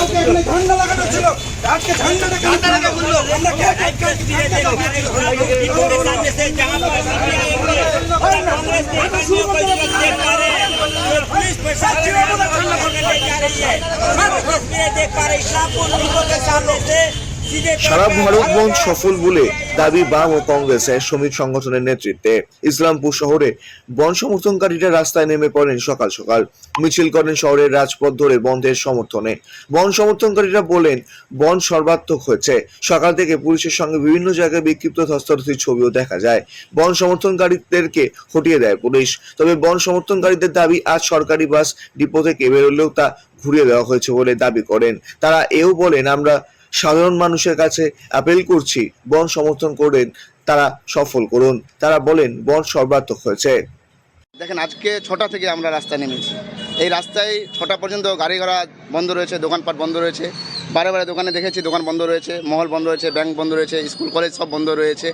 আজকে এখানে ঝান্ডা লাগানো ছিল আজকে ঝান্ডাটা কেন ঝান্ডা বললো আমরা কে सामने से जहाँ पर कांग्रेस के कर्मियों को युवक देख पा रहे हैं ये पुलिस प्रशासन लेके जा रही है तस्वीरें देख पा रहे इस्लामपुर लोगों के सामने से सीधे সারা ভারত বন্ধ সফল বলে দাবি বাম ও কংগ্রেসের শ্রমিক সংগঠনের নেতৃত্বে। ইসলামপুর শহরে বন সমর্থনকারীরা রাস্তায় নেমে পড়েন সকাল সকাল। মিছিল করেন শহরের রাজপথ ধরে বন্ধের সমর্থনে। বন সমর্থনকারীরা বলেন, বন সর্বাত্মক হয়েছে। সকাল থেকে পুলিশের সঙ্গে বিভিন্ন জায়গায় বিক্ষিপ্ত ধস্তাধস্তির ছবিও দেখা যায়। বন সমর্থনকারীদেরকে হটিয়ে দেয় পুলিশ। তবে বন সমর্থনকারীদের দাবি, আজ সরকারি বাস ডিপো থেকে বেরোলেও তা ঘুরিয়ে দেওয়া হয়েছে বলে দাবি করেন। তারা এও বলেন, আমরা সাধারণ মানুষের কাছে অ্যাপিল করছি, বন সমর্থন করেন তারা সফল করুন। তারা বলেন, বন সর্বাত্মক হয়েছে। দেখেন, আজকে ছটা থেকে আমরা রাস্তায় নেমেছি। এই রাস্তায় ছটা পর্যন্ত গাড়ি ঘোড়া বন্ধ রয়েছে, দোকানপাট বন্ধ রয়েছে। বারে বারে দোকানে দেখেছি দোকান বন্ধ রয়েছে, মহল বন্ধ রয়েছে, ব্যাংক বন্ধ রয়েছে, স্কুল, কলেজ সব বন্ধ রয়েছে।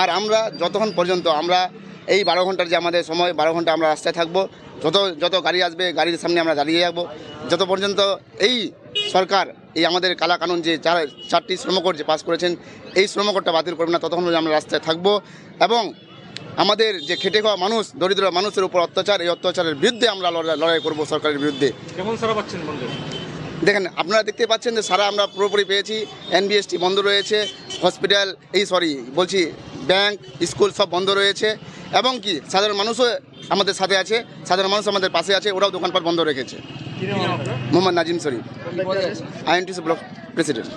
আর আমরা যতক্ষণ পর্যন্ত আমরা এই বারো ঘণ্টার যে আমাদের সময় বারো ঘণ্টা আমরা রাস্তায় থাকব। যত যত গাড়ি আসবে গাড়ির সামনে আমরা দাঁড়িয়ে যাব। যত পর্যন্ত এই সরকার এই আমাদের কালা কানুন যে চার চারটি শ্রমকোড যে পাস করেছেন এই শ্রমকোডটা বাতিল করবে না ততক্ষণ আমরা রাস্তায় থাকব। এবং আমাদের যে খেটে খাওয়া মানুষ দরিদ্র মানুষের উপর অত্যাচার এই অত্যাচারের বিরুদ্ধে আমরা লড়াই- লড়াই করব সরকারের বিরুদ্ধে। কেমন সারা পাচ্ছেন দেখেন আপনারা দেখতে পাচ্ছেন যে সারা আমরা পুরোপুরি পেয়েছি এনবিএসটি বন্ধ রয়েছে হসপিটাল এই সরি বলছি ব্যাংক স্কুল সব বন্ধ রয়েছে। এবং কি সাধারণ মানুষও আমাদের সাথে আছে সাধারণ মানুষ আমাদের পাশে আছে ওরাও দোকানপাট বন্ধ রেখেছে। Mohammad Nazim Sharif INTC block president.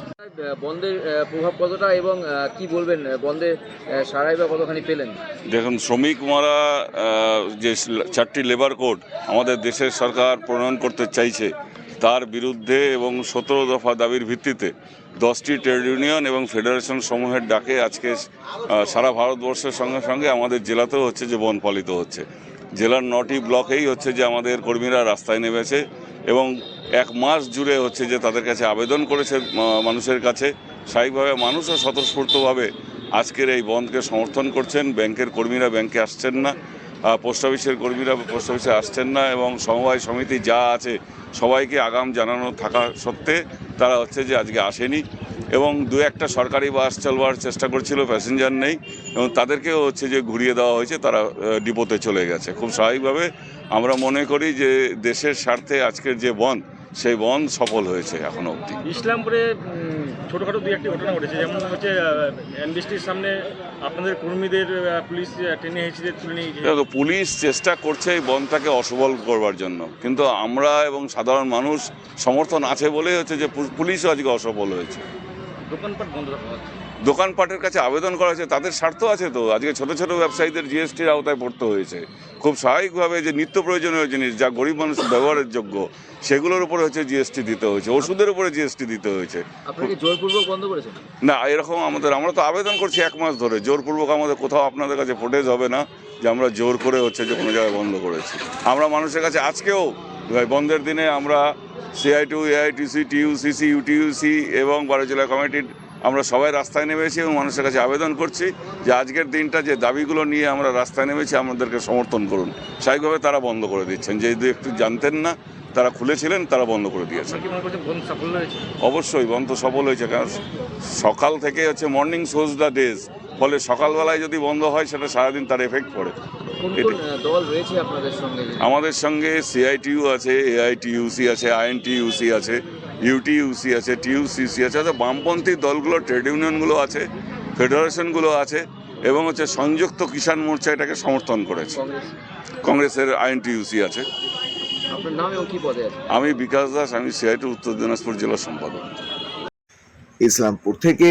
বন্ধের প্রভাব কতটা এবং কি বলবেন বন্ধে সারাই বা কতখানি পেলেন? দেখুন শ্রমিক মারা যে চারটি লেবার কোড আমাদের দেশের সরকার প্রণয়ন করতে চাইছে তার বিরুদ্ধে এবং সতেরো দফা দাবির ভিত্তিতে দশটি ট্রেড ইউনিয়ন এবং ফেডারেশন সমূহের ডাকে আজকে সারা ভারতবর্ষের সঙ্গে সঙ্গে আমাদের জেলাতেও হচ্ছে যে বন পালিত হচ্ছে। জেলার নটি ব্লকেই হচ্ছে যে আমাদের কর্মীরা রাস্তায় নেমেছে এবং এক মাস জুড়ে হচ্ছে যে তাদের কাছে আবেদন করেছে মানুষের কাছে। স্বাভাবিকভাবে মানুষও স্বতঃস্ফূর্তভাবে আজকের এই বন্ধকে সমর্থন করছেন। ব্যাংকের কর্মীরা ব্যাংকে আসছেন না। পোস্ট অফিসের কর্মীরা পোস্ট অফিসে আসছেন না এবং সমবায় সমিতি যা আছে সবাইকে আগাম জানানো থাকা সত্ত্বে তারা হচ্ছে যে আজকে আসেনি। এবং দু একটা সরকারি বাস চলবার চেষ্টা করছিল, প্যাসেঞ্জার নেই এবং তাদেরকেও হচ্ছে যে ঘুরিয়ে দেওয়া হয়েছে, তারা ডিপোতে চলে গেছে। খুব স্বাভাবিকভাবে আমরা মনে করি যে দেশের স্বার্থে আজকের যে বন্ধ সেই বন্ধ সফল হয়েছে এখনও অবধি। ইসলামপুরে ছোটখাটো দুই একটি ঘটনা ঘটেছে। যেমন হচ্ছে এনবিএসটির সামনে আপনাদের কর্মীদের পুলিশ টেনে হেঁচড়ে তুলে নিয়ে গিয়ে পুলিশ চেষ্টা করছে এই বনটাকে অসবল করবার জন্য। কিন্তু আমরা এবং সাধারণ মানুষ সমর্থন আছে বলেই হচ্ছে যে পুলিশও আজকে অসফল হয়েছে। দোকানপাট বন্ধ রাখা হচ্ছে। দোকানপাটের কাছে আবেদন করা হয়েছে তাদের স্বার্থ আছে তো? আজকে ছোট ছোট ব্যবসায়ীদের জিএসটির আওতায় পড়তে হয়েছে। খুব স্বাভাবিকভাবে যে নিত্য প্রয়োজনীয় জিনিস যা গরিব মানুষ ব্যবহারের যোগ্য সেগুলোর উপরে হচ্ছে জিএসটি দিতে হয়েছে ওষুধের উপরে জিএসটি দিতে হয়েছে। না এরকম আমাদের আমরা তো আবেদন করছি এক মাস ধরে জোরপূর্বক আমাদের কোথাও আপনাদের কাছে ফুটেজ হবে না যে আমরা জোর করে হচ্ছে যে কোনো জায়গায় বন্ধ করেছি। আমরা মানুষের কাছে আজকেও বন্ধের দিনে আমরা CITU AITUC TUCC UTUC এবং বারো জেলা কমিটির আমরা সবাই রাস্তায় নেমেছি এবং মানুষের কাছে আবেদন করছি যে আজকের দিনটা যে দাবিগুলো নিয়ে আমরা রাস্তায় নেমেছি আমাদেরকে সমর্থন করুন। স্বাভাবিকভাবে তারা বন্ধ করে দিচ্ছেন। যে যদি একটু জানতেন না তারা খুলেছিলেন তারা বন্ধ করে দিয়েছেন। অবশ্যই বন্ধ সফল হয়েছে কারণ সকাল থেকে হচ্ছে মর্নিং শোজ দ্য ডেজ ফলে সকালবেলায় যদি বন্ধ হয় সেটা সারাদিন তার এফেক্ট পড়ে। কোন এটাই। কোন আহ, দল রয়েছে আপনাদের সঙ্গে? আমাদের সঙ্গে সিআইটিইউ আছে এআইটিইউসি আছে আইএনটিইউসি আছে ইউটিইউসি আছে টিইউসিসি আছে অর্থাৎ বামপন্থী দলগুলো ট্রেড ইউনিয়নগুলো আছে ফেডারেশনগুলো আছে এবং হচ্ছে সংযুক্ত কিষাণ মোর্চা এটাকে সমর্থন করেছে। কংগ্রেসের আইএনটিইউসি আছে। আপনার নাম এবং কি পদে আছে? আমি বিকাশ দাস আমি সিআইটি উত্তর দিনাজপুর জেলা সম্পাদক। ইসলামপুর থেকে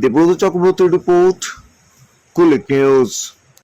দেবব্রত চক্রবর্তীর রিপোর্ট কুলিক নিউজ